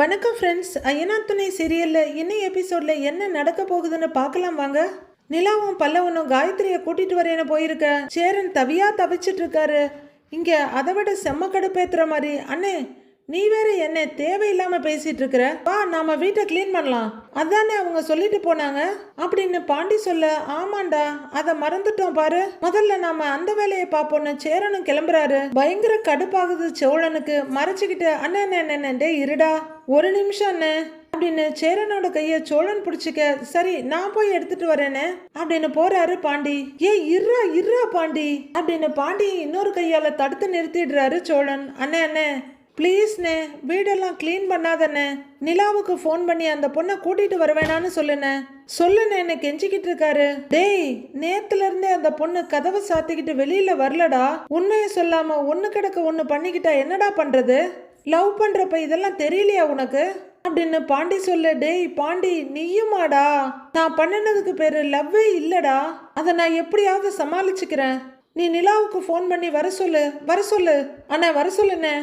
வணக்கம் ஃப்ரெண்ட்ஸ் ஐயனா துணை சீரியலில் இன்னும் எபிசோடில் என்ன நடக்க போகுதுன்னு பார்க்கலாம் வாங்க. நிலாவும் பல்லவனும் காயத்ரியை கூட்டிகிட்டு வரேன்னு போயிருக்க. சேரன் தவியாக தவிச்சிட்டு இருக்காரு. இங்கே அதை விட செம்ம கடுப்பேத்துற மாதிரி. அண்ணே நீ வேற என்ன தேவையில்லாம பேசிட்டு இருக்கிற வா நாம வீட்டை க்ளீன் பண்ணலாம். அதானே அவங்க சொல்லிட்டு போனாங்க. அப்படின்னு பாண்டி சொல்ல ஆமாண்டா அதை மறந்துட்டோம் பாரு. முதல்ல நாம அந்த வேலையை பார்ப்போம்னு சேரனும் கிளம்புறாரு. பயங்கர கடுப்பாகுது சோழனுக்கு மறைச்சுக்கிட்டு அண்ணன் அண்ணே, இருடா. ஒரு நிமிஷம் அண்ணே அப்படின்னு சேரனோட கைய சோழன் பிடிச்சிக்க சரி நான் போய் எடுத்துட்டு வரேனே அப்படின்னு போறாரு பாண்டி. ஏ இர்ரா இர்ரா பாண்டி அப்படின்னு பாண்டி இன்னொரு கையால தடுத்து நிறுத்திடுறாரு சோழன். அண்ணே அண்ணே ப்ளீஸ்ண்ணே வீடெல்லாம் க்ளீன் பண்ணாதண்ணே நிலாவுக்கு ஃபோன் பண்ணி அந்த பொண்ணை கூட்டிகிட்டு வரவேணான்னு சொல்லுண்ணே சொல்லுண்ணே என்ன கெஞ்சிக்கிட்டு இருக்காரு. டேய் நேத்துலேருந்தே அந்த பொண்ணு கதவை சாத்திக்கிட்டு வெளியில் வரலடா. உண்மையை சொல்லாமல் ஒன்று கிடக்க ஒன்று பண்ணிக்கிட்டா என்னடா பண்ணுறது லவ் பண்ணுறப்ப இதெல்லாம் தெரியலையா உனக்கு? அப்படின்னு பாண்டி சொல்லு. டேய் பாண்டி நீயுமாடா? நான் பண்ணினதுக்கு பேர் லவ்வே இல்லடா. அதை நான் எப்படியாவது சமாளிச்சுக்கிறேன். நீ நிலாவுக்கு ஃபோன் பண்ணி வர சொல்லு. வர சொல்லு. அண்ணா வர சொல்லுண்ணே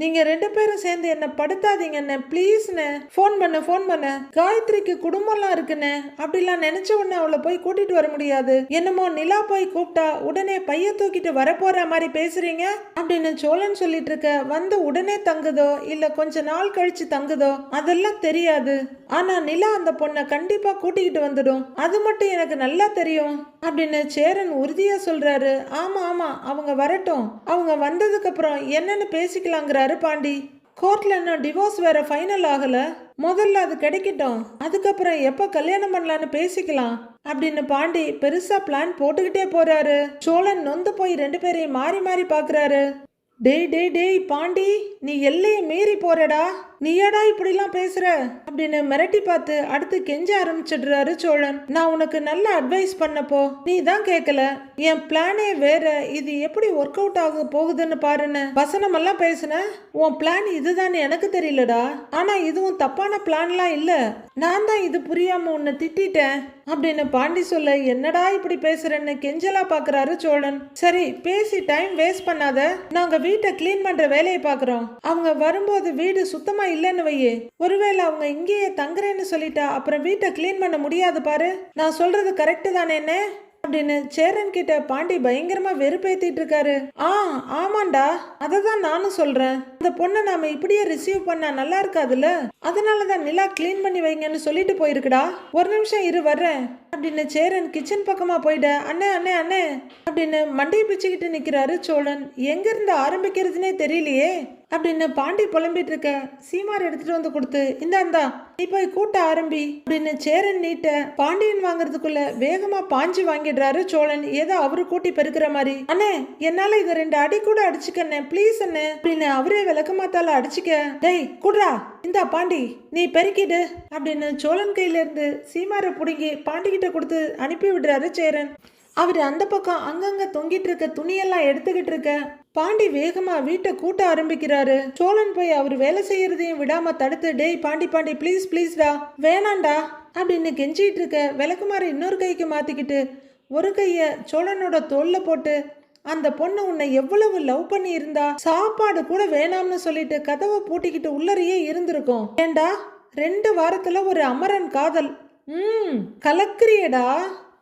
நீங்க ரெண்டு பேரும் சேர்ந்து என்ன படுத்தாதீங்கண்ணே. ப்ளீஸ்ண்ணே ஃபோன் பண்ண ஃபோன் பண்ண. காயத்ரிக்கு குடும்பம்லாம் இருக்குண்ணே. அப்படிலாம் நினைச்ச உடனே அவளை போய் கூட்டிட்டு வர முடியாது. என்னமோ நிலா போய் கூப்பிட்டா உடனே பைய தூக்கிட்டு வரப்போற மாதிரி பேசுறீங்க? அப்படின்னு சோழன் சொல்லிட்டு இருக்க வந்து உடனே தங்குதோ இல்ல கொஞ்ச நாள் கழிச்சு தங்குதோ அதெல்லாம் தெரியாது. ஆனா நிலா அந்த பொண்ணை கண்டிப்பா கூட்டிக்கிட்டு வந்துடும். அது மட்டும் எனக்கு நல்லா தெரியும் அப்படின்னு சேரன் உறுதியா சொல்றாரு. ஆமா ஆமா அவங்க வரட்டும். அவங்க வந்ததுக்கு அப்புறம் என்னன்னு பேசிக்கலாங்கிறாரு பாண்டி கோர்ட்ல இன்னும் டிவோர்ஸ் வேற ஃபைனல் ஆகல. முதல்ல அது கிடைக்கட்டும். அதுக்கப்புறம் எப்ப கல்யாணம் பண்ணலான்னு பேசிக்கலாம். அப்படின்னு பாண்டி பெருசா பிளான் போட்டுக்கிட்டே போறாரு. சோழன் நொந்து போய் ரெண்டு பேரையும் மாறி மாறி பாக்குறாரு. டேய் டேய் டேய் பாண்டி நீ எல்லையை மீறி போறடா. நீயடா இப்படிலாம் பேசுற? அப்படின்னு மிரட்டி பார்த்து அடுத்து கெஞ்ச ஆரம்பிச்சிடுறாரு சோழன். நான் உனக்கு நல்ல அட்வைஸ் பண்ணப்போ நீ தான் கேட்கல என் பிளானே வேற. இது எப்படி ஒர்க் அவுட் ஆக போகுதுன்னு பாருன்னு வசனம் எல்லாம் பேசுன. உன் பிளான் இதுதான் எனக்கு தெரியலடா. ஆனா இதுவும் தப்பான பிளான்லாம் இல்ல. நான் தான் இது புரியாம உன்னை திட்டேன் அப்படின்னு பாண்டி சொல்ல என்னடா இப்படி பேசுறேன்னு கெஞ்சலா பாக்குறாரு சோழன். சரி பேசி டைம் வேஸ்ட் பண்ணாத. நாங்க வீட்டை க்ளீன் பண்ற வேலையை பாக்குறோம். அவங்க வரும்போது வீடு சுத்தமா இல்லைன்னு வையே. ஒருவேளை அவங்க இங்கேயே தங்குறேன்னு சொல்லிட்டா அப்புறம் வீட்டை க்ளீன் பண்ண முடியாது பாரு. நான் சொல்றது கரெக்டு தானே என்ன? அப்படின்னு சேரன் கிட்ட பாண்டி பயங்கரமா வெறுப்பேத்திட்டு இருக்காரு. ஆ ஆமாண்டா. அதை தான் நானும் சொல்றேன். அந்த பொண்ணை நாம இப்படியே ரிசீவ் பண்ணா நல்லா இருக்காதுல்ல? அதனாலதான் நிலா கிளீன் பண்ணி வைங்கன்னு சொல்லிட்டு போயிருக்குடா. ஒரு நிமிஷம் இரு வர்றேன். அப்படின்னு சேரன் கிச்சன் பக்கமா போயிட. அண்ணே அண்ணே அண்ணே. அப்படின்னு மண்டையை பிச்சுக்கிட்டு நிக்கிறாரு சோழன். எங்க இருந்து ஆரம்பிக்கிறதுனே தெரியலையே. அப்படின்னு பாண்டி புலம்பிட்டு இருக்க சீமார் எடுத்துட்டு வந்து கொடுத்து இந்தா இந்தா நீ போய் கூட்ட ஆரம்பி. அப்படின்னு சேரன் நீட்ட பாண்டியன் வாங்குறதுக்குள்ள வேகமா பாஞ்சு வாங்கிடுறாரு சோழன். ஏதோ அவரு கூட்டி பெருக்கிற மாதிரி. அண்ணே என்னால இதை ரெண்டு அடி கூட அடிச்சுக்கண்ணே ப்ளீஸ் அண்ணே. அப்படின்னு அவரே விளக்கமாத்தால அடிச்சுக்க. டேய் குட்ரா இந்தா பாண்டி நீ பெருக்கிடு அப்படின்னு சோழன் கையில இருந்து சீமாரை பிடுங்கி பாண்டிக்கிட்ட கொடுத்து அனுப்பி விடுறாரு சேரன். அவர் அந்த பக்கம் அங்கங்க தொங்கிட்டு இருக்க துணியெல்லாம் எடுத்துக்கிட்டு இருக்க பாண்டி வேகமா வீட்டை கூட்ட ஆரம்பிக்கிறாரு. சோழன் போய் அவர் வேலை செய்யறதையும் விடாம தடுத்து டேய் பாண்டி பாண்டி ப்ளீஸ் ப்ளீஸ்டா வேணாண்டா அப்படின்னு கெஞ்சிட்டு இருக்க விளக்குமாறு இன்னொரு கைக்கு மாத்திக்கிட்டு ஒரு கைய சோழனோட தோல்ல போட்டு அந்த பொண்ணு உன்னை எவ்வளவு லவ் பண்ணி இருந்தா சாப்பாடு கூட வேணாம்னு சொல்லிட்டு கதவை பூட்டிக்கிட்டு உள்ளறையே இருந்திருக்கும். ஏண்டா? ரெண்டு வாரத்துல ஒரு அமரன் காதல். ம் கலக்குறியடா.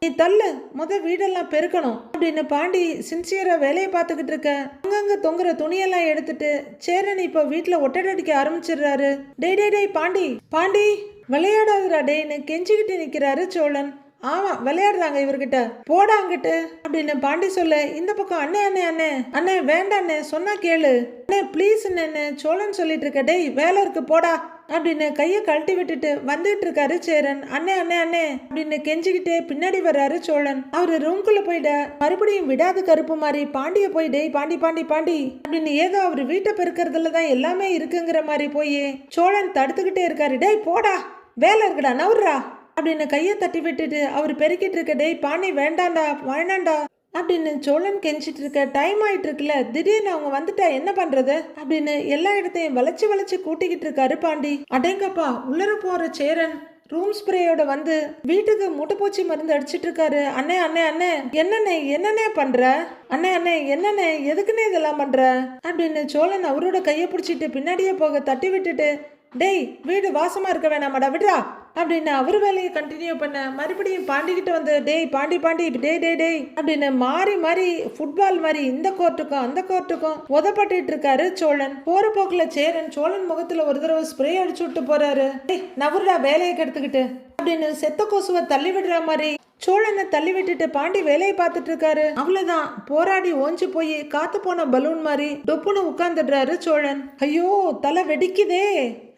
நீ தள்ளு முத வீடெல்லாம் பெருக்கணும். அப்படின்னு பாண்டி சின்சியரா வேலையை பார்த்துக்கிட்டு இருக்க. அங்கங்க தொங்குற துணியெல்லாம் எடுத்துட்டு சேரன் இப்போ வீட்டுல ஒட்டடடிக்க ஆரம்பிச்சிடுறாரு. டே டே டேய் பாண்டி. பாண்டி விளையாடாதடா டேன்னு கெஞ்சிக்கிட்டு நிக்கிறாரு சோழன். ஆமா விளையாடுறாங்க இவர்கிட்ட. போடாங்கிட்டு அப்படின்னு பாண்டி சொல்ல இந்த பக்கம் அண்ணே அண்ணே அண்ணே. அண்ணே வேண்டாண்ணே அண்ணே சொன்னா கேளு. அண்ணே ப்ளீஸ் அண்ணே சோழன் சொல்லிட்டு இருக்க டேய் வேலை இருக்கு போடா. அப்படின்னு கையை கழட்டி விட்டுட்டு வந்துட்டு இருக்காரு சேரன். அண்ணே அண்ணே அண்ணே அப்படின்னு கெஞ்சிக்கிட்டே பின்னாடி வர்றாரு சோழன். அவரு ரூம்குள்ள போயிட மறுபடியும் விடாது கருப்பு மாதிரி பாண்டிய போய் டேய் பாண்டி பாண்டி பாண்டி அப்படின்னு ஏதோ அவர் வீட்டை பெருக்கிறதுல தான் எல்லாமே இருக்குங்கிற மாதிரி போய் சோழன் தடுத்துக்கிட்டே இருக்காரு. டேய் போடா வேலை இருக்குடா நவுர்றா அப்படின்னு கையை தட்டி விட்டுட்டு அவர் பெருக்கிட்டு இருக்க டேய் பாணி வேண்டாண்டா வேணாண்டா அப்படின்னு சோழன் கெஞ்சிட்டு இருக்க டைம் ஆயிட்டு இருக்குல்ல திடீர்னு அவங்க வந்துட்டா என்ன பண்றது? அப்படின்னு எல்லா இடத்தையும் வளைச்சு வளைச்சு கூட்டிக்கிட்டு இருக்காரு பாண்டி. அடேங்கப்பா உள்ளர போற சேரன் ரூம் ஸ்ப்ரேயோட வந்து வீட்டுக்கு முட்டைப்பூச்சி மருந்து அடிச்சிட்டு இருக்காரு. அண்ணே அண்ணே அண்ணே என்னண்ணே என்னண்ணே பண்ற? அண்ணே அண்ணே என்னண்ணே எதுக்குண்ணே இதெல்லாம் பண்ற? அப்படின்னு சோழன் அவரோட கையை பிடிச்சிட்டு பின்னாடியே போக தட்டி விட்டுட்டு டேய் வீடு வாசமாக இருக்க வேணாமாடா விடுறா. அப்படின்னு அவர் வேலையை கண்டினியூ பண்ண மறுபடியும் பாண்டிக்கிட்ட வந்து டேய் பாண்டி பாண்டி டே டே டேய் அப்படின்னு மாறி மாறி ஃபுட்பால் மாதிரி இந்த கோர்ட்டுக்கும் அந்த கோர்ட்டுக்கும் உதப்பட்டு இருக்காரு சோழன். போற போக்குல சேரன் சோழன் முகத்துல ஒரு தடவை ஸ்ப்ரே அடிச்சு விட்டு போறாரு. டேய் நவருடா வேலையை கெடுத்துக்கிட்டு அப்படின்னு செத்த கொசுவை தள்ளி விடுற மாதிரி சோழனை தள்ளி விட்டுட்டு பாண்டி வேலையை பார்த்துட்டு இருக்காரு. அவ்வளவுதான். போராடி ஓஞ்சு போய் காத்து போன பலூன் மாதிரி டொப்புன்னு உட்கார்ந்துடுறாரு சோழன். ஐயோ தலை வெடிக்குதே.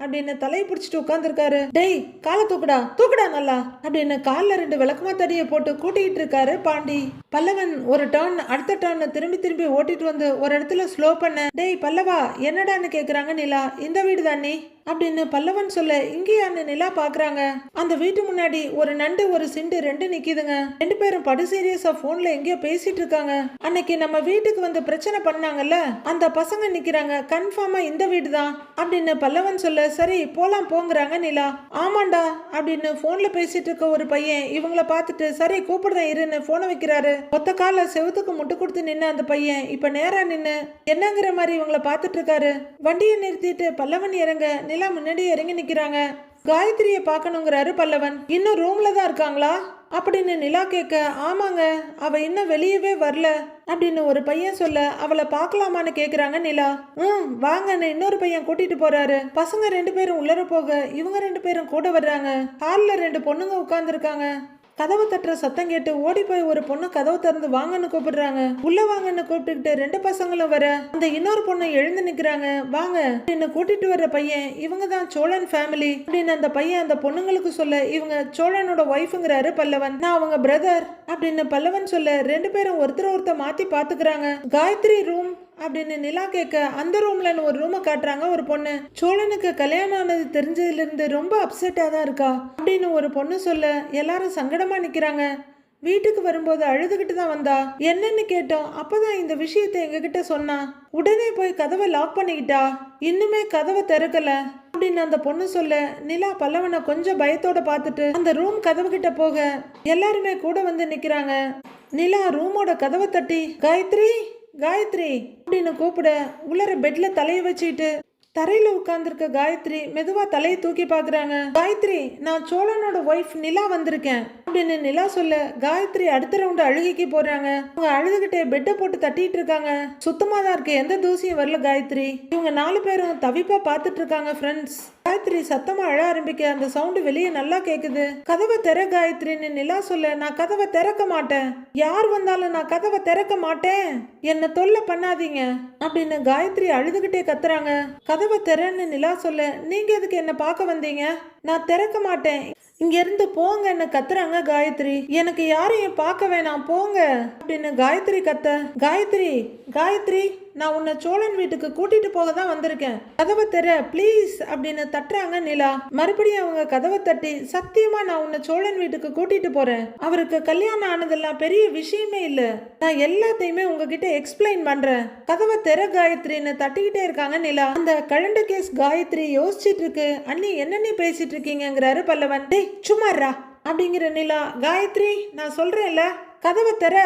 அப்படின்னு தலையை பிடிச்சிட்டு உட்காந்துருக்காரு டேய் காலை தூக்குடா தூக்குடா நல்லா. அப்படின்னு காலில் ரெண்டு விளக்கமா தடியை போட்டு கூட்டிகிட்டு இருக்காரு பாண்டி. பல்லவன் ஒரு டர்ன் அடுத்த டர்ன் திரும்பி திரும்பி ஓட்டிட்டு வந்து ஒரு இடத்துல ஸ்லோ பண்ண டேய் பல்லவா என்னடான்னு கேட்குறாங்க நிலா. இந்த வீடு தானே அப்படின்னு பல்லவன் சொல்ல இங்கேயான்னு நிலா பாக்குறாங்க. அந்த வீட்டு முன்னாடி ஒரு நண்டு ஒரு சிண்டு ரெண்டு நிக்குதுங்க. ரெண்டு பேரும் படு சீரியஸா போன்ல எங்கேயோ பேசிட்டு இருக்காங்க. அன்னைக்கு நம்ம வீட்டுக்கு வந்து பிரச்சனை பண்ணாங்கல்ல அந்த பசங்க நிக்கிறாங்க கன்ஃபார்மா இந்த வீடு தான். அப்படின்னு பல்லவன் சொல்ல சரி போலாம் போங்கிறாங்க நிலா. ஆமாண்டா அப்படின்னு போன்ல பேசிட்டு இருக்க ஒரு பையன் இவங்கள பார்த்துட்டு சரி கூப்பிடுறேன் இருன்னு போனை வைக்கிறாரு. மொத்த கால செவுத்துக்கு முட்டு கொடுத்து நின்று அந்த பையன் இப்ப நேரா நின்னு என்னங்கிற மாதிரி இவங்கள பார்த்துட்டு இருக்காரு. வண்டியை நிறுத்திட்டு பல்லவன் இறங்க நிலா முன்னாடி இறங்கி நிக்கிறாங்க. காயத்ரியை பார்க்கணுங்கிறாரு பல்லவன். இன்னும் ரூம்ல தான் இருக்காங்களா? அப்படின்னு நிலா கேட்க ஆமாங்க அவ இன்னும் வெளியவே வரல அப்படின்னு ஒரு பையன் சொல்ல அவளை பார்க்கலாமான்னு கேட்குறாங்க நிலா. ம் வாங்கன்னு இன்னொரு பையன் கூட்டிட்டு போறாரு. பசங்க ரெண்டு பேரும் உள்ளர போக இவங்க ரெண்டு பேரும் கூட வர்றாங்க. ஹாலில் ரெண்டு பொண்ணுங்க உட்காந்துருக்காங்க கதவு தட்டுற சத்தம் கேட்டு ஓடி போய் ஒரு பொண்ணு கதவு திறந்து வாங்கன்னு கூப்பிடுறாங்க. உள்ள வாங்கன்னு கூப்பிட்டுக்கிட்டு ரெண்டு பசங்களும் வர அந்த இன்னொரு பொண்ணு எழுந்து நிக்கிறாங்க. வாங்க அப்படின்னு கூட்டிட்டு வர்ற பையன் இவங்க தான் சோழன் ஃபேமிலி அப்படின்னு அந்த பையன் அந்த பொண்ணுங்களுக்கு சொல்ல இவங்க சோழனோட ஒய்ஃபுங்கிறாரு பல்லவன். நான் அவங்க பிரதர் அப்படின்னு பல்லவன் சொல்ல ரெண்டு பேரும் ஒருத்தர் ஒருத்தர் மாத்தி பாத்துக்கிறாங்க காயத்ரி ரூம் அப்படின்னு நிலா கேட்க அந்த ரூம்லன்னு ஒரு ரூமை காட்டுறாங்க? ஒரு பொண்ணு. சோழனுக்கு கல்யாணம் ஆனது தெரிஞ்சதுல இருந்து ரொம்ப அப்செட்டாக தான் இருக்கா? அப்படின்னு ஒரு பொண்ணு சொல்ல எல்லாரும் சங்கடமா நிக்கிறாங்க. வீட்டுக்கு வரும்போது அழுதுகிட்டு தான் வந்தா. என்னன்னு கேட்டோம். அப்பதான் இந்த விஷயத்தை எங்ககிட்ட சொன்னா. உடனே போய் கதவை லாக் பண்ணிக்கிட்டா. இன்னுமே கதவை திறக்கல. அப்படின்னு அந்த பொண்ணு சொல்ல நிலா பல்லவனை கொஞ்சம் பயத்தோட பார்த்துட்டு அந்த ரூம் கதவு கிட்ட போக எல்லாருமே கூட வந்து நிக்கிறாங்க. நிலா ரூமோட கதவை தட்டி காயத்ரி! காயத்ரி அப்படின்னு கூப்பிட உள்ளர பெட்ல தலையை வச்சுக்கிட்டு தரையில உட்கார்ந்துருக்க காயத்ரி மெதுவா தலையை தூக்கி பாக்குறாங்க காயத்ரி நான் சோழனோட ஒய்ஃப் நிலா வந்திருக்கேன் அப்படின்னு நிலா சொல்ல காயத்ரி அடுத்த ரவுண்டு அழுகைக்கு போறாங்க. அவங்க அழுதுகிட்டே பெட்டை போட்டு தட்டிட்டு இருக்காங்க. சுத்தமா தான் இருக்கு எந்த தூசியும் வரல காயத்ரி. இவங்க நாலு பேரும் தவிப்பா பார்த்துட்டு இருக்காங்க ஃப்ரெண்ட்ஸ் காயத்ரி சத்தமா அழ ஆரம்பிக்க அந்த சவுண்டு வெளியே நல்லா கேக்குது. கதவை திற காயத்ரின்னு நிலா சொல்ல நான் கதவை திறக்க மாட்டேன். யார் வந்தாலும் நான் கதவை திறக்க மாட்டேன். என்ன தொல்லை பண்ணாதீங்க அப்படின்னு காயத்ரி அழுதுகிட்டே கத்துறாங்க. கதவை திறன்னு நிலா சொல்ல நீங்க எதுக்கு என்ன பார்க்க வந்தீங்க? நான் திறக்க மாட்டேன். இங்கேருந்து போங்க போங்கன்னு கத்துறாங்க காயத்ரி. எனக்கு யாரையும் பார்க்க வேணாம் போங்க அப்படின்னு காயத்ரி கத்த. காயத்ரி காயத்ரி. நான் உன்னை சோழன் வீட்டுக்கு கூட்டிட்டு போக தான் வந்திருக்கேன். கதவை தர ப்ளீஸ் அப்படின்னு தட்டுறாங்க நிலா. மறுபடியும் அவங்க கதவை தட்டி சத்தியமா நான் உன்னை சோழன் வீட்டுக்கு கூட்டிட்டு போறேன். அவருக்கு கல்யாணம் ஆனதெல்லாம் பெரிய விஷயமே இல்ல. நான் எல்லாத்தையுமே உங்ககிட்ட எக்ஸ்பிளைன் பண்றேன். கதவை திற காயத்ரின்னு தட்டிக்கிட்டே இருக்காங்க நிலா. அந்த கழண்டு கேஸ் காயத்ரி யோசிச்சிட்டு இருக்கு. அண்ணி என்னென்ன பேசிட்டு இருக்கீங்கிறாரு பல்லவன். டேய் சும்மாரா அப்படிங்கிற நிலா. காயத்ரி நான் சொல்றேன்ல. கதவை தர.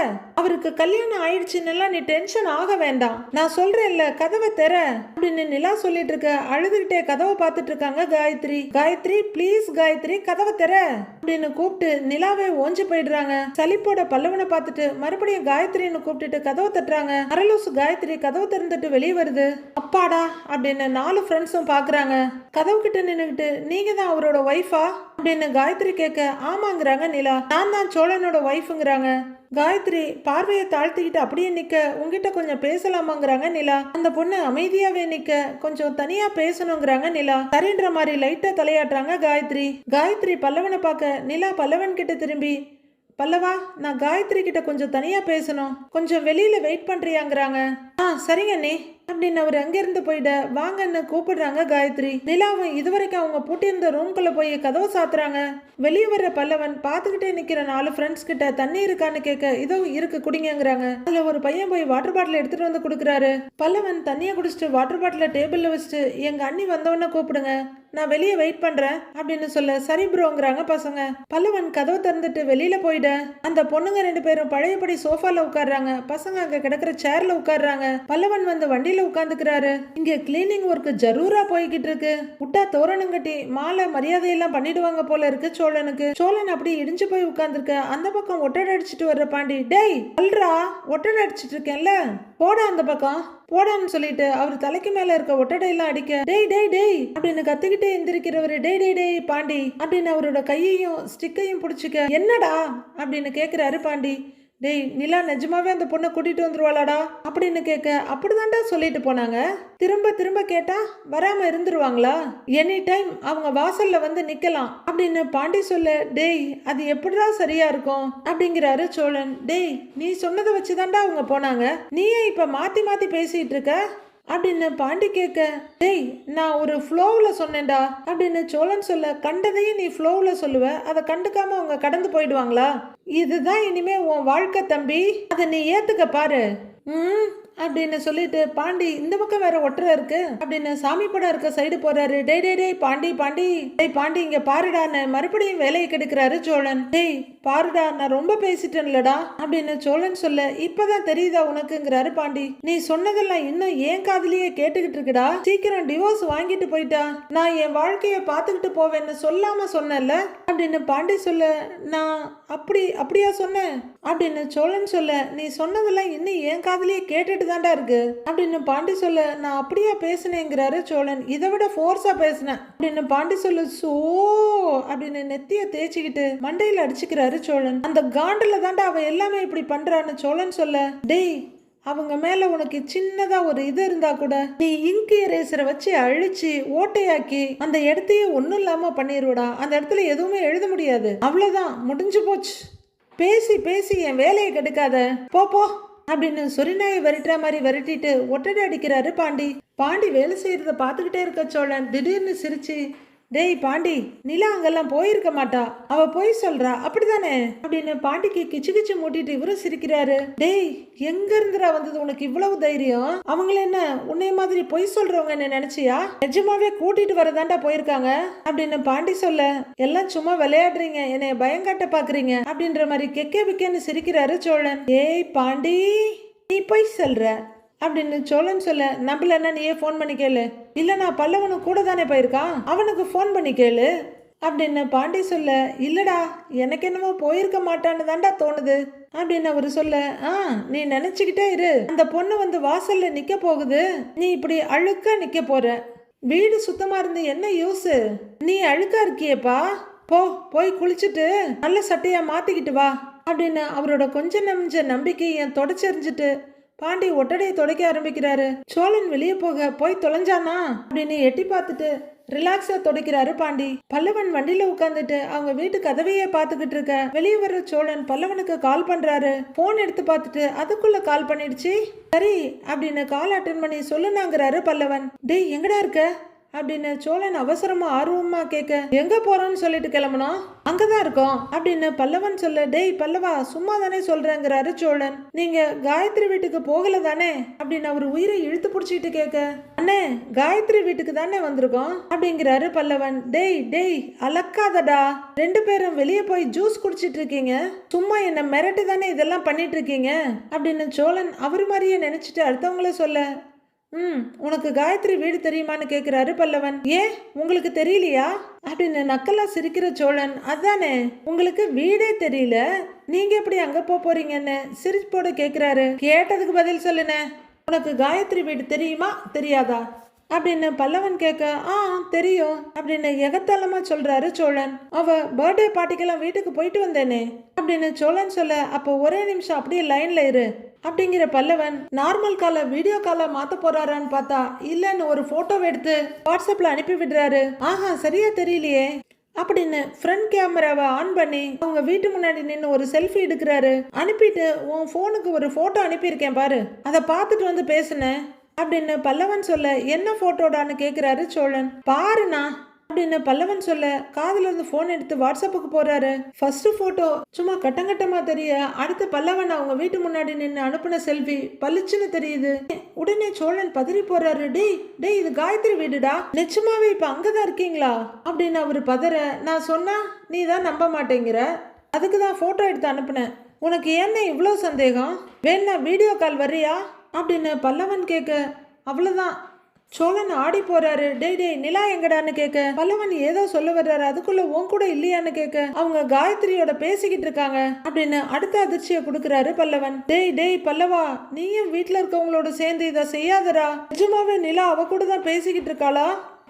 அவருக்கு கல்யாணம் ஆயிடுச்சுன்னெல்லாம் நீ டென்ஷன் ஆக வேண்டாம். நான் சொல்றேன்ல கதவை தர. அப்படின்னு நிலா சொல்லிட்டு இருக்க அழுதுகிட்டே கதவை பார்த்துட்டு இருக்காங்க காயத்ரி. காயத்ரி ப்ளீஸ் காயத்ரி கதவை தர. அப்படின்னு கூப்பிட்டு நிலாவே ஓஞ்சு போயிடுறாங்க. சலிப்போட பல்லவனை பார்த்துட்டு மறுபடியும் காயத்ரின்னு கூப்பிட்டுட்டு கதவை தட்டுறாங்க. அரலூசு காயத்ரி கதவை திறந்துட்டு வெளியே வருது. அப்பாடா அப்படின்னு நாலு ஃப்ரெண்ட்ஸும் பாக்குறாங்க கதவு கிட்ட நின்னுகிட்டு நீங்க தான் அவரோட ஒய்ஃபா அப்படின்னு காயத்ரி கேட்க ஆமாங்கிறாங்க நிலா. நான் தான் சோழனோட ஒய்ஃபுங்கிறாங்க காயத்ரி பார்வையை தாழ்த்திக்கிட்டு அப்படியே நிக்க. உங்ககிட்ட கொஞ்சம் பேசலாமாங்கிறாங்க நிலா. அந்த பொண்ணு அமைதியாவே நிக்க. கொஞ்சம் தனியா பேசணுங்கிறாங்க நிலா. சரின்ற மாதிரி லைட்டா தலையாட்டுறாங்க காயத்ரி. காயத்ரி பல்லவனை பார்க்க நிலா பல்லவன் கிட்ட திரும்பி பல்லவா நான் காயத்ரி கிட்ட கொஞ்சம் தனியா பேசணும். கொஞ்சம் வெளியில வெயிட் பண்றியாங்கிறாங்க. ஆ சரிங்க அண்ணே. அப்படின்னு அவர் அங்கிருந்து போயிட வாங்கன்னு கூப்பிடுறாங்க காயத்ரி. நிலாவும் இதுவரைக்கும் அவங்க பூட்டியிருந்த ரூம்குள்ள போய் கதவை சாத்துறாங்க. வெளியே வர்ற பல்லவன் பார்த்துக்கிட்டே நிக்கிற நாலு ஃப்ரெண்ட்ஸ் கிட்ட தண்ணி இருக்கான்னு கேட்க இதோ இருக்கு குடிங்கங்கிறாங்க. அதுல ஒரு பையன் போய் வாட்டர் பாட்டில் எடுத்துட்டு வந்து கொடுக்குறாரு. பல்லவன் தண்ணியை குடிச்சிட்டு வாட்டர் பாட்டில டேபிள்ல வச்சுட்டு எங்க அண்ணி வந்தவொடனே கூப்பிடுங்க. நான் வெளியே வெயிட் பண்றேன் அப்படின்னு சொல்ல சரி ப்ரோங்கிறாங்க பசங்க. பல்லவன் கதவை திறந்துட்டு வெளியில போயிட அந்த பொண்ணுங்க ரெண்டு பேரும் பழையபடி சோஃபால உட்கார்றாங்க. பசங்க அங்க கிடக்குற சேர்ல உட்கார்றாங்க. பல்லவன் வந்து வண்டியில உட்காந்துக்கிறாரு இங்க கிளீனிங் ஒர்க் ஜரூரா போய்கிட்டு இருக்கு. விட்டா தோரணம் கட்டி மாலை மரியாதையெல்லாம் பண்ணிடுவாங்க போல இருக்கு சோழனுக்கு. சோழன் அப்படி இடிஞ்சு போய் உட்கார்ந்துருக்க. அந்த பக்கம் ஒட்டடை அடிச்சிட்டு வர்ற பாண்டி டேய் அல்ரா ஒட்டடை அடிச்சிட்டு இருக்கேன்ல. போட அந்த பக்கம். போடான்னு சொல்லிட்டு அவர் தலைக்கு மேல இருக்க ஒட்டடையெல்லாம் அடிக்க டேய் டேய் டேய் அப்படின்னு கத்துக்கிட்டு எந்திரிக்கிறவரு டே டே டேய் பாண்டி அப்படின்னு அவரோட கையையும் ஸ்டிக்கையும் பிடிச்சிக்க என்னடா? அப்படின்னு கேட்குறாரு பாண்டி. டேய் நிலா நிஜமாவே அந்த பொண்ணை கூட்டிட்டு வந்துருவாளாடா? அப்படின்னு கேட்க அப்படிதான்டா சொல்லிட்டு போனாங்க. திரும்ப திரும்ப கேட்டா வராம இருந்துருவாங்களா? எனி டைம் அவங்க வாசல்ல வந்து நிக்கலாம். அப்படின்னு பாண்டி சொல்ல டேய் அது எப்படிடா சரியா இருக்கும்? அப்படிங்கிறாரு சோழன். டேய் நீ சொன்னதை வச்சுதான்டா அவங்க போனாங்க. நீயே இப்ப மாத்தி மாத்தி பேசிட்டு இருக்க? அப்படின்னு பாண்டி கேட்க டேய் நான் ஒரு ஃப்ளோவில் சொன்னேன்டா அப்படின்னு சோழன் சொல்ல கண்டதையும் நீ ஃப்ளோவில் சொல்லுவ அதை கண்டுக்காம அவங்க கடந்து போயிடுவாங்களா? இதுதான் இனிமே உன் வாழ்க்கை தம்பி. அதை நீ ஏத்துக்க பாரு. ம் அப்படின்னு சொல்லிட்டு பாண்டி இந்த பக்கம் வேற ஒட்டுற இருக்கு. அப்படின்னு சாமி படம் இருக்க சைடு போறாரு. டே டே டேய் பாண்டி பாண்டி. டேய் பாண்டி இங்க பாருடான்னு மறுபடியும் வேலையை கெடுக்கிறாரு சோழன். டேய் பாருடா நான் ரொம்ப பேசிட்டேன்லடா. அப்படின்னு சோழன் சொல்ல இப்பதான் தெரியுதா உனக்குங்கிறாரு பாண்டி. நீ சொன்னதெல்லாம் இன்னும் ஏன் காதலியே கேட்டுக்கிட்டு இருக்குடா? சீக்கிரம் டிவோர்ஸ் வாங்கிட்டு போயிட்டா. நான் என் வாழ்க்கைய பாத்துக்கிட்டு போவேன்னு சொல்லாம சொன்னேன்ல. அப்படின்னு பாண்டி சொல்ல நான் அப்படி அப்படியா சொன்னேன்? அப்படின்னு சோழன் சொல்ல நீ சொன்னதெல்லாம் இன்னும் என் காதலையே கேட்டுட்டு தாண்டா இருக்கு. அப்படின்னு பாண்டி சொல்ல நான் அப்படியா பேசினேங்கிறாரு சோழன். இதை விட ஃபோர்ஸா பேசினேன் அப்படின்னு பாண்டி சொல்ல சோ அப்படின்னு நெத்திய தேய்ச்சிக்கிட்டு மண்டையில அடிச்சுக்கிறாரு சோழன். அந்த காண்டில் தாண்டா அவன் எல்லாமே இப்படி பண்றான்னு சோழன் சொல்ல டேய் அவங்க மேல உனக்கு சின்னதா ஒரு இது இருந்தா கூட நீ இங்கு எரேசரை வச்சு அழிச்சு ஓட்டையாக்கி அந்த இடத்தையே ஒன்றும் இல்லாம பண்ணிடுவடா அந்த இடத்துல எதுவுமே எழுத முடியாது. அவ்வளவுதான். முடிஞ்சு போச்சு. பேசி பேசி என் வேலையை கெடுக்காத. போ போ அப்படின்னு சொரிநாயை விரட்டுற மாதிரி விரட்டிட்டு ஒட்டடை அடிக்கிறாரு பாண்டி. பாண்டி வேலை செய்யறத பார்த்துக்கிட்டே இருக்க சோழன் திடீர்னு சிரிச்சு டேய் பாண்டி நிலா அங்கெல்லாம் போயிருக்க மாட்டா. அவ போய் சொல்றா. அப்படிதானே? அப்படின்னு பாண்டிக்கு கிச்சு கிச்சு மூட்டிட்டு இவரும் சிரிக்கிறாரு. டேய் எங்க இருந்துடா வந்தது உனக்கு இவ்வளவு தைரியம்? அவங்கள என்ன உன்னைய மாதிரி பொய் சொல்றவங்க என்ன நினைச்சியா? நிஜமாவே கூட்டிட்டு வரதாண்டா போயிருக்காங்க. அப்படின்னு பாண்டி சொல்ல எல்லாம் சும்மா விளையாடுறீங்க. என்னைய பயங்காட்ட பாக்குறீங்க. அப்படின்ற மாதிரி கெக்கே பிக்கேன்னு சிரிக்கிறாரு சோழன். ஏய் பாண்டி நீ போய் சொல்ற. அப்படின்னு சொல்லன்னு சொல்ல நம்பலன்னா நீயே ஃபோன் பண்ணி கேளு. இல்லைனா நான் பல்லவனு கூட தானே போயிருக்கான்? அவனுக்கு ஃபோன் பண்ணி கேளு. அப்படின்னு பாண்டி சொல்ல இல்லடா எனக்கு என்னமோ போயிருக்க மாட்டான்னு தாண்டா தோணுது. அப்படின்னு அவர் சொல்ல ஆ நீ நினைச்சுக்கிட்டே இரு. அந்த பொண்ணு வந்து வாசல்ல நிக்க போகுது. நீ இப்படி அழுக்கா நிக்க போற. வீடு சுத்தமா இருந்து என்ன யூஸ் நீ அழுக்கா இருக்கியேப்பா. போ போய் குளிச்சுட்டு நல்ல சட்டையா மாத்திக்கிட்டு வா. அப்படின்னு அவரோட கொஞ்ச நெஞ்ச நம்பிக்கையை தொடச்செறிஞ்சிட்டு பாண்டி ஒட்டடையை துடைக்க ஆரம்பிக்கிறாரு. சோழன் வெளியே போக போய் தொலைஞ்சானா? அப்படின்னு எட்டி பார்த்துட்டு ரிலாக்ஸா துடைக்கிறாரு பாண்டி. பல்லவன் வண்டியில உட்காந்துட்டு அவங்க வீட்டு கதவையே பாத்துக்கிட்டு இருக்க. வெளியே வர்ற சோழன் பல்லவனுக்கு கால் பண்றாரு. போன் எடுத்து பார்த்துட்டு அதுக்குள்ள கால் பண்ணிடுச்சு? சரி அப்படின்னு கால் அட்டன் பண்ணி சொல்லுனாங்கிறாரு பல்லவன். டேய் எங்கடா இருக்க? அப்படின்னு சோழன் அவசரமா ஆர்வமா கேட்க எங்க போறோம்னு சொல்லிட்டு கிளம்பணும் அங்கதான் இருக்கோம் அப்படின்னு பல்லவன் சொல்ல டேய் பல்லவா சும்மா தானே சொல்றேங்கிறாரு சோழன். நீங்க காயத்ரி வீட்டுக்கு போகல தானே அப்படின்னு அவர் உயிரை இழுத்து பிடிச்சிட்டு கேட்க அண்ணே காயத்ரி வீட்டுக்கு தானே வந்திருக்கோம்? அப்படிங்கிறாரு பல்லவன். டேய் டேய் அலக்காதடா. ரெண்டு பேரும் வெளியே போய் ஜூஸ் குடிச்சிட்டு இருக்கீங்க. சும்மா என்ன மிரட்டு தானே இதெல்லாம் பண்ணிட்டு இருக்கீங்க? அப்படின்னு சோழன் அவர் மாதிரியே நினைச்சிட்டு அடுத்தவங்கள சொல்ல ம் உனக்கு காயத்ரி வீடு தெரியுமான்னு கேட்குறாரு பல்லவன். ஏன்? உங்களுக்கு தெரியலையா? அப்படின்னு நக்கலா சிரிக்கிற சோழன். அதானே உங்களுக்கு வீடே தெரியல. நீங்க எப்படி அங்க போக போறீங்கன்னு? சிரிப்போட கேட்குறாரு கேட்டதுக்கு பதில் சொல்லுனே. உனக்கு காயத்ரி வீடு தெரியுமா? தெரியாதா? அப்படின்னு பல்லவன் கேட்க ஆ தெரியும் அப்படின்னு எகத்தாளமா சொல்றாரு சோழன். அவ பர்த்டே பார்ட்டிக்கெல்லாம் வீட்டுக்கு போயிட்டு வந்தேனே அப்படின்னு சோழன் சொல்ல அப்போ ஒரே நிமிஷம் அப்படியே லைன்ல இரு. அப்படிங்கிற பல்லவன் நார்மல் காலை வீடியோ காலை மாத்த போறாரான்னு பார்த்தா இல்லன்னு ஒரு போட்டோவை எடுத்து வாட்ஸ்அப்ல அனுப்பி விடுறாரு. ஆஹா சரியா தெரியலையே. அப்படின்னு ஃப்ரண்ட் கேமராவை ஆன் பண்ணி அவங்க வீட்டு முன்னாடி நின்று ஒரு செல்ஃபி எடுக்கிறாரு. அனுப்பிட்டு உன் ஃபோனுக்கு ஒரு ஃபோட்டோ அனுப்பியிருக்கேன் பாரு. அதை பார்த்துட்டு வந்து பேசுனேன் அப்படின்னு பல்லவன் சொல்ல என்ன ஃபோட்டோடான்னு கேட்குறாரு சோழன். பாருண்ணா. அப்படின்னு பல்லவன் சொல்ல? காதுல இருந்து போன் எடுத்து வாட்ஸ்அப்புக்கு போறாரு. ஃபர்ஸ்ட் போட்டோ சும்மா கட்டங்கட்டமா தெரிய அடுத்து பல்லவன் அவங்க வீட்டு முன்னாடி நின்று அனுப்புன செல்ஃபி பளிச்சுன்னு தெரியுது. உடனே சோழன் பதறி போறாரு. டேய் டேய் இது காயத்ரி வீடுடா. நிச்சயமாவே இப்ப அங்கதான் இருக்கீங்களா? அப்படின்னு அவரு பதற நான் சொன்னா நீ தான் நம்ப மாட்டேங்கிற. அதுக்கு தான் போட்டோ எடுத்து அனுப்புனேன் உனக்கு என்ன இவ்வளோ சந்தேகம்? வேணா வீடியோ கால் வர்றியா? அப்படின்னு பல்லவன் கேட்க அவ்வளோதான் சோழன் ஆடி போறாரு. டேய் டேய் நிலா எங்கடான்னு கேட்க பல்லவன் ஏதோ சொல்ல வர்றாரு. அதுக்குள்ள உன் கூட இல்லையான்னு கேட்க அவங்க காயத்ரியோட பேசிக்கிட்டு இருக்காங்க. அப்படின்னு அடுத்த அதிர்ச்சியை கொடுக்கறாரு பல்லவன். டேய் டேய் பல்லவா நீயும் வீட்டுல இருக்கவங்களோட சேர்ந்து இதை செய்யாதடா. நிஜமாவே நிலா அவ கூட தான் பேசிக்கிட்டு இருக்காளா?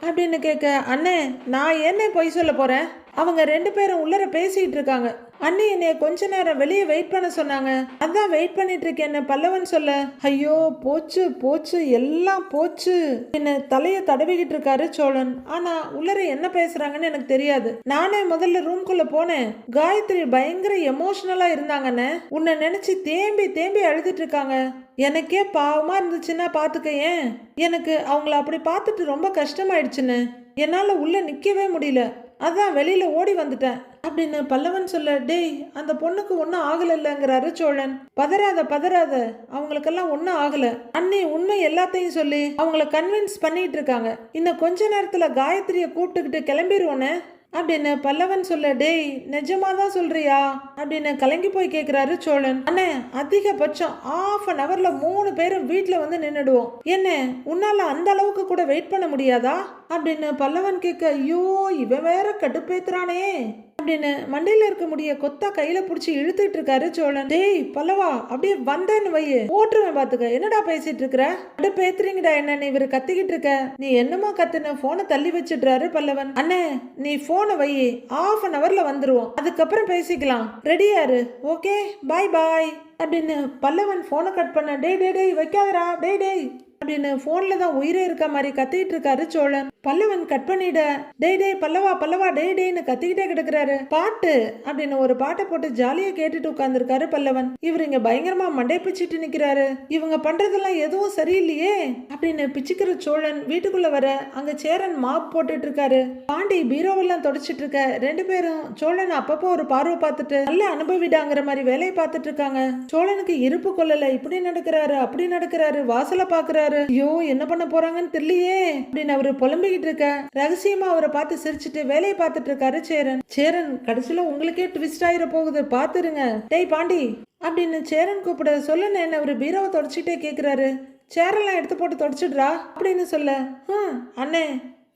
அப்படின்னு கேட்க அண்ணே நான் என்ன பொய் சொல்ல போறேன்? அவங்க ரெண்டு பேரும் உள்ளர பேசிக்கிட்டு இருக்காங்க. அண்ணி என்னைய கொஞ்ச நேரம் வெளியே வெயிட் பண்ண சொன்னாங்க. அதான் வெயிட் பண்ணிட்டு இருக்கேன்னு பல்லவன் சொல்ல. ஐயோ போச்சு போச்சு எல்லாம் போச்சு. என்ன தலைய தடவிக்கிட்டு இருக்காரு சோழன். ஆனா உள்ளர என்ன பேசுறாங்கன்னு எனக்கு தெரியாது. நானே முதல்ல ரூம்குள்ள போனேன். காயத்ரி பயங்கர எமோஷனலா இருந்தாங்கன்னு உன்னை நினைச்சு தேம்பி தேம்பி அழுதுட்டு இருக்காங்க. எனக்கே பாவமா இருந்துச்சுன்னா பாத்துக்க ஏன்? எனக்கு அவங்கள அப்படி பார்த்துட்டு ரொம்ப கஷ்டமாயிடுச்சுன்னு. என்னால உள்ள நிக்கவே முடியல. அதான் வெளியில ஓடி வந்துட்டேன். அப்படின்னு பல்லவன் சொல்ல டேய் அந்த பொண்ணுக்கு ஒன்றும் ஆகலைங்கிறாரு சோழன். பதறாத பதறாத. அவங்களுக்கெல்லாம் ஒன்றும் ஆகல. அண்ணி உண்மை எல்லாத்தையும் சொல்லி அவங்கள கன்வின்ஸ் பண்ணிட்டு இருக்காங்க. இன்னும் கொஞ்ச நேரத்தில் காயத்ரியை கூப்பிட்டுக்கிட்டு கிளம்பிடுவோன்னு அப்படின்னு பல்லவன் சொல்ல டேய் நிஜமா தான் சொல்றியா? அப்படின்னு கலங்கி போய் கேக்குறாரு சோழன். அண்ணே அதிகபட்சம் ஆஃப் அன் அவர்ல மூணு பேரும் வீட்டில் வந்து நின்னுடுவோம். என்ன உன்னால அந்த அளவுக்கு கூட வெயிட் பண்ண முடியாதா? அப்படின்னு பல்லவன் கேட்க ஐயோ இவன் வேற கடுப்பேத்துறானே. அப்படின்னு மண்டையில இருக்க முடிய கொத்தா கையில பிடிச்சி இழுத்துட்டு இருக்காரு சோழன். டேய் பல்லவா அப்படியே வந்தேன்னு வையு போட்டுருவேன் பாத்துக்க. என்னடா பேசிட்டு இருக்கிற? அப்படியே பேத்துறீங்கடா என்ன இவரு கத்திக்கிட்டு இருக்க? நீ என்னமோ கத்துன போனை தள்ளி வச்சிடுறாரு பல்லவன். அண்ணே நீ போனை வையி ஆஃப் அன் அவர்ல வந்துருவோம். அதுக்கப்புறம் பேசிக்கலாம். ரெடியாரு ஓகே பாய் பாய் அப்படின்னு பல்லவன் போனை கட் பண்ண டே டே டேய் வைக்காதடா. டேய் டேய். அப்படின்னு போன்ல தான் உயிரே இருக்க மாதிரி கத்திட்டு இருக்காரு சோழன். பல்லவன் கட் பண்ணிட டேய் டேய் பல்லவா பல்லவா டேய் டேன்னு கத்திக்கிட்டே கிடக்குறாரு. பாட்டு அப்படின்னு ஒரு பாட்டை போட்டு ஜாலியா கேட்டுட்டு உட்கார்ந்துருக்காரு பல்லவன். இவர் இங்க பயங்கரமா மண்டை பிச்சிட்டு நிக்கிறாரு. இவங்க பண்றதெல்லாம் எதுவும் சரியில்லையே அப்படின்னு பிச்சுக்கிற சோழன் வீட்டுக்குள்ள வர அங்க சேரன் மாப் போட்டுட்டு இருக்காரு. பாண்டி பீரோவெல்லாம் தொடச்சிட்டு இருக்க ரெண்டு பேரும் சோழன் அப்பப்போ ஒரு பார்வை பார்த்துட்டு நல்ல அனுபவிடாங்கிற மாதிரி வேலையை பார்த்துட்டு இருக்காங்க. சோழனுக்கு இருப்பு கொள்ளல இப்படி நடக்கிறாரு அப்படி நடக்கிறாரு வாசலை பாக்குறாரு ஐயோ என்ன பண்ண போறாங்கன்னு தெரியலையே. அப்படின்னு அவரு புலம்பிக்கிட்டு இருக்க. ரகசியமா அவரை பார்த்து சிரிச்சிட்டு வேலையை பார்த்துட்டு இருக்காரு சேரன். சேரன் கடைசியில உங்களுக்கே ட்விஸ்ட் ஆயிர போகுது. பாத்துருங்க டேய் பாண்டி. அப்படின்னு சேரன் கூப்பிட சொல்லுன்னு என்ன அவரு பீரோவை தொடச்சிட்டே கேக்குறாரு. சேரெல்லாம் எடுத்து போட்டு தொடச்சிடுறா. அப்படின்னு சொல்ல "ஹம், அண்ணே.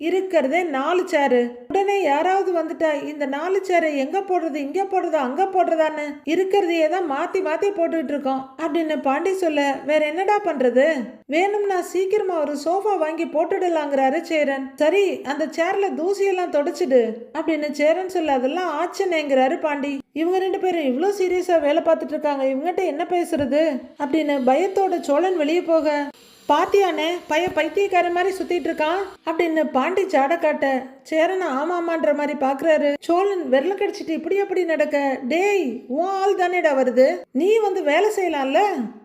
இருக்கிறதே. நாலு சேரு உடனே யாராவது வந்துட்டா இந்த நாலு சேரை எங்க போடுறது இங்க போடுறதா அங்க போடுறதான்னு இருக்கிறதையே தான் மாத்தி மாத்தி போட்டுக்கிட்டு இருக்கோம். அப்படின்னு பாண்டி சொல்ல வேற என்னடா பண்றது? வேணும்னா சீக்கிரமா ஒரு சோஃபா வாங்கி போட்டுடலாங்கிறாரு சேரன். சரி அந்த சேர்ல தூசியெல்லாம் தொடச்சிடு அப்படின்னு சேரன் சொல்ல அதெல்லாம் ஆச்சனேங்கிறாரு பாண்டி. இவங்க ரெண்டு பேரும் இவ்வளோ சீரியஸா வேலை பார்த்துட்டு இருக்காங்க. இவங்ககிட்ட என்ன பேசுறது? அப்படின்னு பயத்தோட சோழன் வெளியே போக பாத்தியானே பைய பைத்தியக்கார மாதிரி சுத்திட்டு இருக்கான்? அப்படின்னு பாண்டி ஜாட காட்ட சேரனா ஆமாமான்ற மாதிரி பாக்குறாரு. சோழன் விரல கடிச்சிட்டு இப்படி அப்படி நடக்க டேய் உன் ஆள் தானேடா வருது. நீ வந்து வேலை செய்யலாம்ல?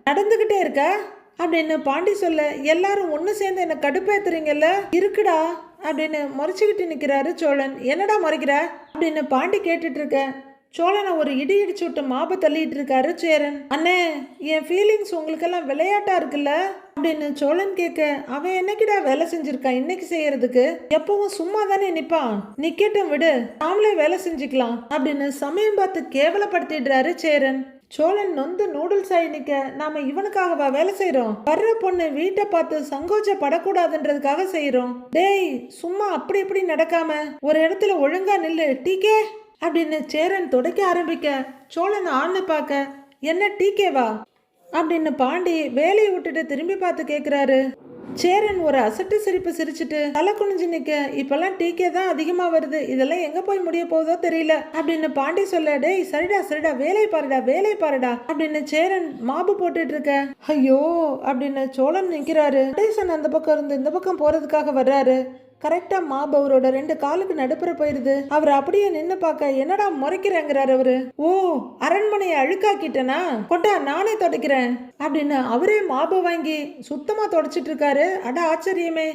நடந்துகிட்டே இருக்க? அப்படின்னு பாண்டி சொல்ல எல்லாரும் ஒன்று சேர்ந்து என்ன கடுப்பேத்துறீங்கல்ல? இருக்குடா அப்படின்னு முறைச்சுக்கிட்டு நிக்கிறாரு சோழன். என்னடா முறைக்கிற? அப்படின்னு பாண்டி கேட்டுட்டு இருக்க சோழனை ஒரு இடி இடிச்சு விட்டு மாப தள்ளிட்டு இருக்காரு சேரன். அண்ணே என் ஃபீலிங்ஸ் உங்களுக்கெல்லாம் விளையாட்டா இருக்குல்ல? அப்படின்னு சோழன் கேட்க அவன் என்னைக்குடா வேலை செஞ்சிருக்கான்? இன்னைக்கு செய்யறதுக்கு? எப்பவும் சும்மா தானே நிப்பான் நிக்கட்டும் விடு. நாமளே வேலை செஞ்சுக்கலாம். அப்படின்னு சமயம் பார்த்து கேவலப்படுத்திடுறாரு சேரன். சோழன் நொந்து நூடுல்ஸ் ஆகி நிக்க நாம இவனுக்காகவா வேலை செய்யறோம் வர்ற பொண்ணு வீட்டை பார்த்து சங்கோச்சப்படக்கூடாதுன்றதுக்காக செய்யறோம் டேய் சும்மா அப்படி இப்படி நடக்காம ஒரு இடத்துல ஒழுங்கா நில்லு. டீக்கே அப்படின்னு சேரன் துடைக்க ஆரம்பிக்க சோழன் ஆன்னு பார்க்க என்ன டீக்கேவா அப்படின்னு பாண்டி வேலையை விட்டுட்டு திரும்பி பார்த்து கேட்குறாரு சேரன் ஒரு அசட்டு சிரிப்பு சிரிச்சிட்டு தலை குனிஞ்சு நிக்க இப்பெல்லாம் டீக்கே தான் அதிகமா வருது. இதெல்லாம் எங்க போய் முடிய போதோ தெரியல. அப்படின்னு பாண்டி சொல்ல டேய் சரிடா சரிடா வேலை பாருடா வேலை பாருடா. அப்படின்னு சேரன் மாபு போட்டுட்டு இருக்க ஐயோ அப்படின்னு சோழன் நிக்கிறாரு. நடேசன் அந்த பக்கம் இருந்து இந்த பக்கம் போறதுக்காக வர்றாரு. கரெக்டா மாப் அவரோட ரெண்டு காலுக்கு நடுப்புற போயிருது. அவர் அப்படியே நின்னு பார்க்க என்னடா முறைக்கிறேங்கிறாரு அவரு. ஓ அரண்மனையை அழுக்காக்கிட்டனா? கொட்டா நானே தொடக்கிறேன். அப்படின்னு அவரே மாபை வாங்கி சுத்தமா தொடச்சிட்டு இருக்காரு அட ஆச்சரியமே.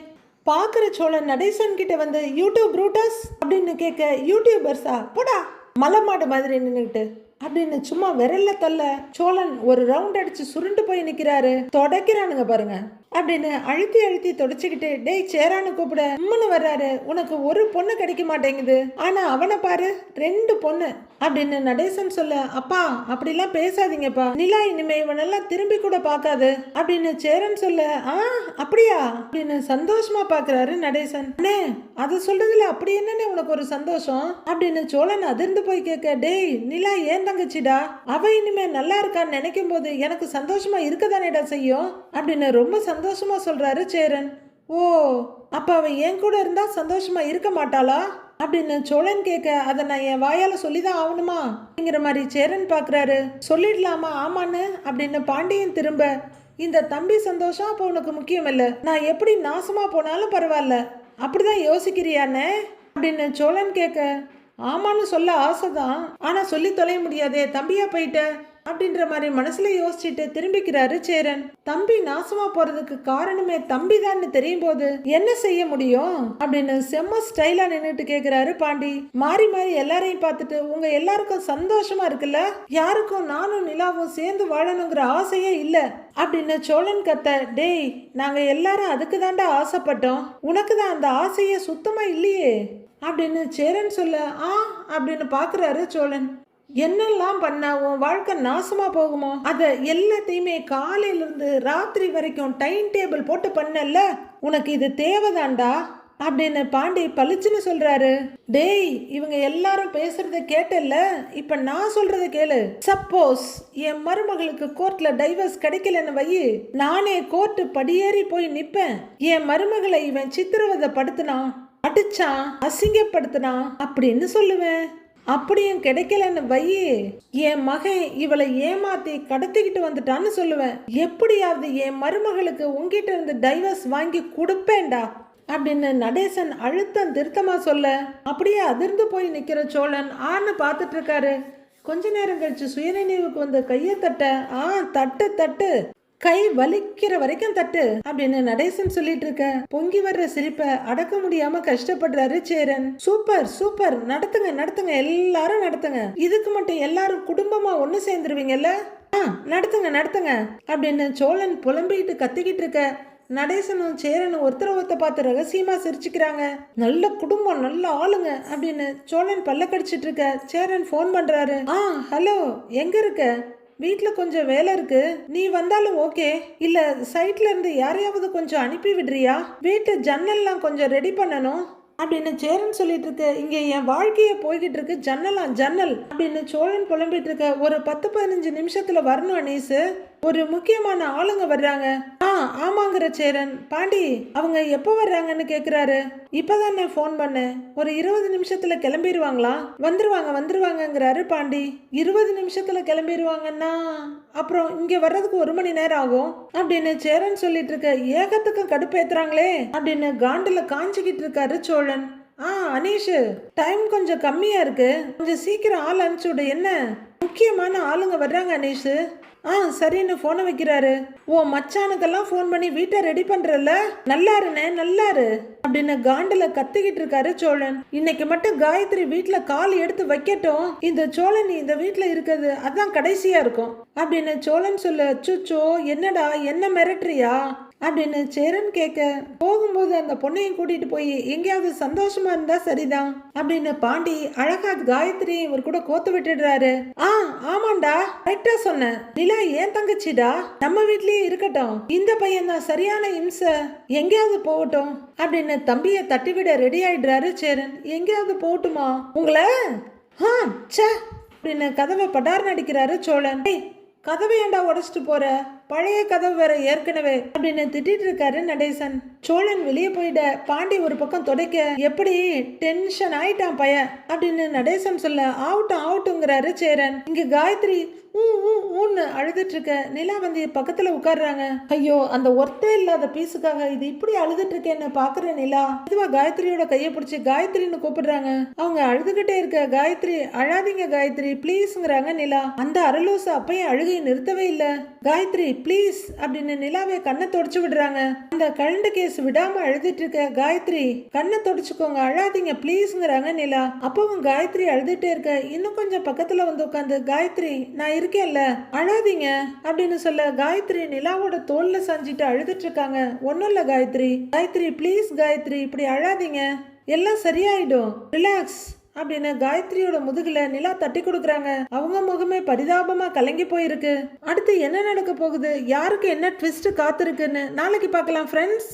பாக்குற சோழன் நடேசன் கிட்ட வந்து யூடியூப் ரூட்டர்ஸ் அப்படின்னு கேட்க யூடியூபர்ஸா போடா. மலை மாடு மாதிரி நின்றுக்கிட்டு அப்படின்னு சும்மா விரல்ல தள்ள சோழன் ஒரு ரவுண்ட் அடிச்சு சுருண்டு போய் நிக்கிறாரு. தொடக்கிறானுங்க பாருங்க. அப்படின்னு அழுத்தி அழுத்தி தொடச்சுக்கிட்டு டேய் சேரான்னு கூப்பிட. அம்மனு வர்றாரு. உனக்கு ஒரு பொண்ணு கிடைக்க மாட்டேங்குது. ஆனா அவனை பாரு. ரெண்டு பொண்ணு. அப்படின்னு நடேசன் சொல்ல அப்பா அப்படிலாம் பேசாதீங்கப்பா. நிலா இனிமே இவனெல்லாம் திரும்பி கூட பார்க்காது. அப்படின்னு சேரன் சொல்ல ஆ அப்படியா? அப்படின்னு சந்தோஷமா பாக்குறாரு நடேசன். அண்ணே அதை சொல்றதுல அப்படி என்னன்னு உனக்கு ஒரு சந்தோஷம்? அப்படின்னு சோழன் அதிர்ந்து போய் கேட்க டேய் நிலா ஏன் தங்கச்சிடா? அவ இனிமே நல்லா இருக்கான்னு நினைக்கும் போது எனக்கு சந்தோஷமா இருக்கதானேடா செய்யும்? அப்படின்னு ரொம்ப சந்தோஷம் சொல்றாரு சேரன். ஓ அப்ப அவன் என் கூட இருந்தா சந்தோஷமா இருக்க மாட்டாளா? அப்படின்னு சோழன் கேட்க அதை நான் என் வாயால சொல்லிதான் ஆகணுமா? அப்படிங்கிற மாதிரி சேரன் பாக்குறாரு. சொல்லிடலாமா? ஆமான்னு? அப்படின்னு பாண்டியன் திரும்ப இந்த தம்பி சந்தோஷம் அப்போ உனக்கு முக்கியம் இல்லை. நான் எப்படி நாசமா போனாலும் பரவாயில்ல. அப்படிதான் யோசிக்கிறியானே? அப்படின்னு சோழன் கேட்க ஆமான்னு சொல்ல ஆசைதான். ஆனா சொல்லி தொலைய முடியாதே. தம்பியா போயிட்ட. அப்படின்ற மாதிரி மனசுல யோசிச்சுட்டு திரும்பிக்கிறாரு சேரன். தம்பி நாசமா போறதுக்கு காரணமே தம்பி தான் தெரியும் போது என்ன செய்ய முடியும்? அப்படின்னு செம்ம ஸ்டைலா நின்றுட்டு கேக்குறாரு பாண்டி. மாறி மாறி எல்லாரையும் பார்த்துட்டு உங்க எல்லாருக்கும் சந்தோஷமா இருக்குல்ல? யாருக்கும் நானும் நிலாவும் சேர்ந்து வாழணுங்கிற ஆசையே இல்ல. அப்படின்னு சோழன் கத்த டேய் நாங்க எல்லாரும் அதுக்கு தாண்டா ஆசைப்பட்டோம். உனக்கு தான் அந்த ஆசையே சுத்தமா இல்லையே. அப்படின்னு சேரன் சொல்ல ஆ அப்படின்னு பாக்குறாரு சோழன். என்னெல்லாம் பண்ணாவும் உன் வாழ்க்கை நாசமா போகுமோ? அதை எல்லாத்தையுமே காலையிலிருந்து ராத்திரி வரைக்கும் டைம் டேபிள் போட்டு பண்ணல. உனக்கு இது தேவைதான்டா அப்படின்னு பாண்டி பளிச்சுன்னு சொல்றாரு. டேய் இவங்க எல்லாரும் பேசுறத கேட்டல இப்ப நான் சொல்றத கேளு. சப்போஸ் என் மருமகளுக்கு கோர்ட்ல டைவர்ஸ் கிடைக்கலன்னு வை. நானே கோர்ட்டு படியேறி போய் நிப்பேன். என் மருமகளை இவன் சித்திரவதை படுத்தினான் அடிச்சான் அசிங்கப்படுத்தினான் அப்படின்னு சொல்லுவேன். அப்படியும் கிடைக்கலன்னு வையே என் மகன் இவளை ஏமாத்தி கடத்திக்கிட்டு வந்துட்டான்னு சொல்லுவேன். எப்படியாவது என் மருமகளுக்கு உங்ககிட்ட இருந்து டைவர்ஸ் வாங்கி கொடுப்பேன்டா அப்படின்னு நடேசன் அழுத்தம் திருத்தமா சொல்ல. அப்படியே அதிர்ந்து போய் நிக்கிற சோழன் ஆன்னு பார்த்துட்டு இருக்காரு. கொஞ்ச நேரம் கழிச்சு சுயநினைவுக்கு வந்த கையை தட்ட ஆ தட்டு தட்டு. கை வலிக்கிற வரைக்கும் தட்டு அப்படின்னு நடேசன் சொல்லிட்டு இருக்க. பொங்கி வர்ற சிரிப்பை அடக்க முடியாம கஷ்டப்படுறாரு சேரன். Super super. நடத்துங்க நடத்துங்க. எல்லாரும் நடத்துங்க. இதுக்கு மட்டும் எல்லாரும் குடும்பமா ஒண்ணு சேர்ந்துருவீங்கல்ல? ஆ நடத்துங்க நடத்துங்க. அப்படின்னு சோழன் புலம்பிக்கிட்டு கத்திக்கிட்டு இருக்க. நடேசனும் சேரனும் ஒருத்தர ஒருத்த பார்த்து ரகசியமா சிரிச்சுக்கிறாங்க. நல்ல குடும்பம் நல்ல ஆளுங்க அப்படின்னு சோழன் பல்ல கடிச்சிட்டு இருக்க. சேரன் ஃபோன் பண்றாரு. ஆ ஹலோ எங்க இருக்க? வீட்டில் கொஞ்சம் வேலை இருக்கு. நீ வந்தாலும் ஓகே. இல்ல சைட்ல இருந்து யாரையாவது கொஞ்சம் அனுப்பி விடுறியா? வீட்டு ஜன்னல்லாம் கொஞ்சம் ரெடி பண்ணணும். அப்படின்னு சேரன் சொல்லிட்டு இருக்க. இங்க என் வாழ்க்கையே போய்கிட்டு இருக்கு. ஜன்னலாம் ஜன்னல். அப்படின்னு சோழன் புலம்பிட்டு இருக்க ஒரு பத்து பதினஞ்சு நிமிஷத்துல வரணும் அனீஸ். ஒரு முக்கியமான ஆளுங்க வர்றாங்க. ஆ ஆமாங்கிற சேரன். பாண்டி அவங்க எப்போ வர்றாங்கன்னு கேக்குறாரு. இப்பதானே ஃபோன் பண்ணேன். ஒரு இருபது நிமிஷத்துல கிளம்பிடுவாங்களா வந்துருவாங்க வந்துருவாங்கங்கிறாரு பாண்டி. இருபது நிமிஷத்துல கிளம்பிடுவாங்கன்னா அப்புறம் இங்க வர்றதுக்கு ஒரு மணி நேரம் ஆகும். அப்படின்னு சேரன் சொல்லிட்டு இருக்க ஏகத்துக்கும் கடுப்பேத்துறாங்களே அப்படின்னு காண்டுல காஞ்சிக்கிட்டு இருக்காரு சோழன். ஆ அனீஷு டைம் கொஞ்சம் கம்மியா இருக்கு. கொஞ்சம் சீக்கிரம் ஆள் அனுப்பிச்சு விடு என்ன? முக்கியமான ஆளுங்க வர்றாங்க அனீஷு. ஆ சரின்னு ஃபோனை வைக்கிறாரு. ஓ மச்சானுக்கெல்லாம் ஃபோன் பண்ணி வீட்டை ரெடி பண்றல நல்லாருண்ணே நல்லாரு. அப்படின்னு காண்டில் கத்திக்கிட்டு இருக்காரு சோழன். இன்னைக்கு மட்டும் காயத்ரி வீட்டில் கால் எடுத்து வைக்கட்டும். இந்த சோழன் இந்த வீட்டில் இருக்கிறது அதான் கடைசியாக இருக்கும். அப்படின்னு சோழன் சொல்ல அச்சுச்சோ என்னடா என்ன மிரட்டுறியா? அப்படின்னு சேரன் கேட்க போகும்போது அந்த பொண்ணையும் கூட்டிட்டு போய் எங்கேயாவது சந்தோஷமா இருந்தா சரிதான் அப்படின்னு பாண்டி அழகா காயத்ரி இவர் கூட கோத்து விட்டுடுறாரு. ஆ ஆமாண்டா கரெக்டா சொன்ன. நிலா ஏன் தங்கச்சிடா? நம்ம வீட்லயே இருக்கட்டும். இந்த பையன் தான் சரியான இம்ச. எங்கேயாவது போகட்டும் அப்படின்னு தம்பிய தட்டிவிட ரெடி ஆயிடுறாரு சேரன். எங்கேயாவது போகட்டுமா? உங்களை? ஆ ச்சே அப்படின்னு கதவை படார் அடிக்கிறாரு சோழன். கதவை ஏன்டா உடச்சிட்டு போற? பழைய கதவு வேற ஏற்கனவே. அப்படின்னு திட்டிட்டு இருக்காரு நடேசன். சோழன் வெளியே போயிட பாண்டி ஒரு பக்கம் துடைக்க எப்படி? டென்ஷன் ஆயிட்டான் பையன். அப்படின்னு நடேசன் சொல்ல ஆவட்டும் ஆவட்டுங்கிறாரு சேரன். இங்க காயத்ரி ஊ ஊ ஊன்னு அழுதுட்டு இருக்க நிலாவந்தி பக்கத்துல உட்கார்றாங்க. ஐயோ அந்த ஒர்த்தே இல்லாத பீஸுக்காக இது இப்படி அழுதுட்டு இருக்கேன்னு பாக்குற நிலா. இதுவா காயத்ரியோட கையை பிடிச்சி காயத்ரின்னு கூப்பிடுறாங்க. அவங்க அழுதுகிட்டே இருக்க காயத்ரி அழாதீங்க காயத்ரி ப்ளீஸ்ங்கிறாங்க நிலா. அந்த அரலூசு அப்பயும் அழுகையை நிறுத்தவே இல்ல. காயத்ரி ப்ளீஸ் அப்படின்னு நிலாவை கண்ணை தொடச்சு விடுறாங்க. அந்த கழண்டு கேஸ் விடாம அழுதுட்டு இருக்க காயத்ரி கண்ணை தொடச்சுக்கோங்க அழாதீங்க ப்ளீஸ்ங்கிறாங்க நிலா. அப்பவும் காயத்ரி அழுதுட்டே இருக்க இன்னும் கொஞ்சம் பக்கத்துல வந்து உட்காந்து காயத்ரி நான் இருக்கேன்ல அழாதீங்க அப்படின்னு சொல்ல காயத்ரி நிலாவோட தோல்ல சாஞ்சிட்டு அழுதுட்டு இருக்காங்க. ஒன்றும் இல்லை காயத்ரி. காயத்ரி ப்ளீஸ் காயத்ரி இப்படி அழாதீங்க. எல்லாம் சரியாயிடும். ரிலாக்ஸ் அப்படின்னு காயத்ரியோட முதுகுல நிலா தட்டி கொடுக்குறாங்க. அவங்க முகமே பரிதாபமா கலங்கி போயிருக்கு. அடுத்து என்ன நடக்க போகுது? யாருக்கு என்ன ட்விஸ்ட் காத்திருக்குன்னு நாளைக்கு பார்க்கலாம் ஃப்ரெண்ட்ஸ்